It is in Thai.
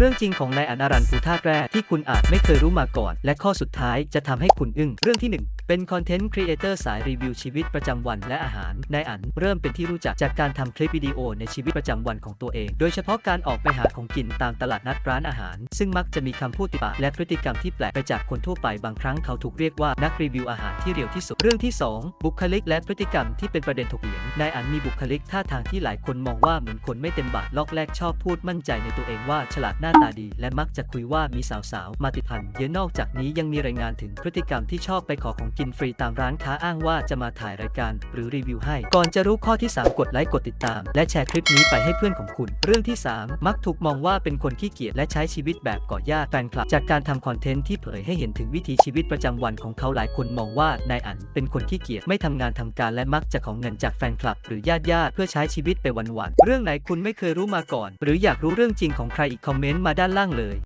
เรื่องจริงของนายอนารันภูธาแร่ที่คุณอาจไม่เคยรู้มาก่อน และข้อสุดท้ายจะทำให้คุณอึ้ง เรื่องที่ 1 เป็นคอนเทนต์ครีเอเตอร์สายรีวิวชีวิตประจำวันและอาหาร นายอันเริ่มเป็นที่รู้จักจากการทำคลิปวิดีโอในชีวิตประจำวันของตัวเอง โดยเฉพาะการออกไปหาของกินตามตลาดนัดร้านอาหาร ซึ่งมักจะมีคำพูดติดปากและพฤติกรรมที่แปลกไปจากคนทั่วไปบางครั้งเขาถูกเรียกว่านักรีวิวอาหารที่เร็วที่สุด เรื่องที่ 2 บุคลิกและพฤติกรรมที่เป็นประเด็นถกเถียง นายอันมีบุคลิกท่าทางที่หลายคนมองว่าเหมือนคนไม่เต็มบาทลอกแรกชอบพูดมั่นใจในตัวเองว่าฉลาดหน้าตาดี และมักจะคุยว่ามีสาวๆ มาติดพันเยอะนอกจากนี้ยังมีรายงานถึงพฤติกรรมที่ชอบไปขอของกินฟรีตามร้านค้าอ้างว่าจะมาถ่ายรายการหรือรีวิวให้ ก่อนจะรู้ข้อที่ 3 กดไลค์กดติดตาม และแชร์คลิปนี้ไปให้เพื่อนของคุณ เรื่องที่ 3 มักถูกมองว่าเป็นคนขี้เกียจและใช้ชีวิตแบบก่อยาแฟนคลับ จากการทำคอนเทนต์ที่เผยให้เห็นถึงวิถีชีวิตประจำวันของเขาหลายคนมองว่านายอันเป็นคนขี้เกียจไม่ทำงานทำการและมักจะของเงินจากแฟนคลับ หรือญาติญาติๆเพื่อใช้ชีวิตไปวันๆเรื่องไหนคุณไม่เคยรู้มาก่อน หรืออยากรู้เรื่องจริงของใครอีกคอมเมนต์มาด้านล่างเลย